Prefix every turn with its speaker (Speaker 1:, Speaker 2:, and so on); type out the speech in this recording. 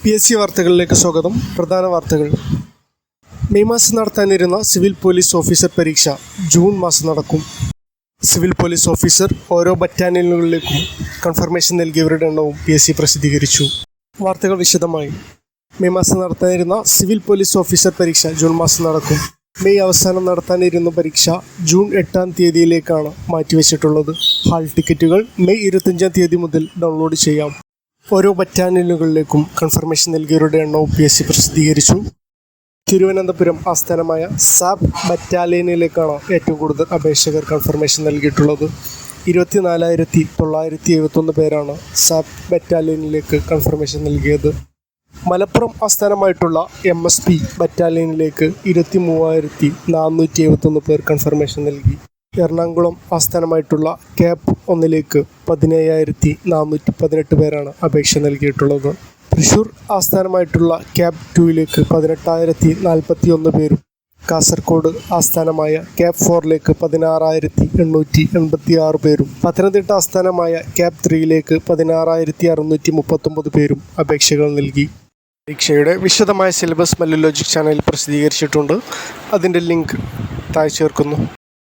Speaker 1: P S C വാർത്തകളിലേക്ക് സ്വാഗതം. പ്രധാന വാർത്തകൾ. മെയ് മാസം നടത്താനിരുന്ന സിവിൽ പോലീസ് ഓഫീസർ പരീക്ഷ ജൂൺ മാസം നടക്കും. സിവിൽ പോലീസ് ഓഫീസർ ഓരോ ബറ്റാലിയനുകളിലേക്കും കൺഫർമേഷൻ നൽകിയവരുടെ എണ്ണവും പി എസ് സി പ്രസിദ്ധീകരിച്ചു. വാർത്തകൾ വിശദമായി. മെയ് മാസം നടത്താനിരുന്ന സിവിൽ പോലീസ് ഓഫീസർ പരീക്ഷ ജൂൺ മാസം നടക്കും. മെയ് അവസാനം നടത്താനിരുന്ന പരീക്ഷ ജൂൺ എട്ടാം തീയതിയിലേക്കാണ് മാറ്റിവെച്ചിട്ടുള്ളത്. ഹാൾ ടിക്കറ്റുകൾ മെയ് ഇരുപത്തഞ്ചാം തീയതി മുതൽ ഡൗൺലോഡ് ചെയ്യാം. ഓരോ ബറ്റാലിയനുകളിലേക്കും കൺഫർമേഷൻ നൽകിയവരുടെ എണ്ണവും പി എസ് സി പ്രസിദ്ധീകരിച്ചു. തിരുവനന്തപുരം ആസ്ഥാനമായ സാബ് ബറ്റാലിയനിലേക്കാണ് ഏറ്റവും കൂടുതൽ അപേക്ഷകർ കൺഫർമേഷൻ നൽകിയിട്ടുള്ളത്. ഇരുപത്തിനാലായിരത്തി തൊള്ളായിരത്തി എഴുപത്തൊന്ന് പേരാണ് സാബ് ബറ്റാലിയനിലേക്ക് കൺഫർമേഷൻ നൽകിയത്. മലപ്പുറം ആസ്ഥാനമായിട്ടുള്ള എം എസ് പി ബറ്റാലിയനിലേക്ക് ഇരുപത്തി മൂവായിരത്തി നാനൂറ്റി എഴുപത്തൊന്ന് പേർ കൺഫർമേഷൻ നൽകി. എറണാകുളം ആസ്ഥാനമായിട്ടുള്ള ക്യാപ് ഒന്നിലേക്ക് പതിനയ്യായിരത്തി നാനൂറ്റി പതിനെട്ട് പേരാണ് അപേക്ഷ നൽകിയിട്ടുള്ളത്. തൃശൂർ ആസ്ഥാനമായിട്ടുള്ള ക്യാബ് ടുവിലേക്ക് പതിനെട്ടായിരത്തി നാൽപ്പത്തി ഒന്ന് പേരും കാസർഗോഡ് ആസ്ഥാനമായ ക്യാബ് ഫോറിലേക്ക് പതിനാറായിരത്തി എണ്ണൂറ്റി എൺപത്തി ആറ് പേരും പത്തനംതിട്ട ആസ്ഥാനമായ ക്യാബ് ത്രീയിലേക്ക് പതിനാറായിരത്തി അറുന്നൂറ്റി മുപ്പത്തൊമ്പത് പേരും അപേക്ഷകൾ നൽകി. പരീക്ഷയുടെ വിശദമായ സിലബസ് മല്ലു ലോജിക് ചാനലിൽ പ്രസിദ്ധീകരിച്ചിട്ടുണ്ട്. അതിന്റെ ലിങ്ക് താഴെ ചേർക്കുന്നു.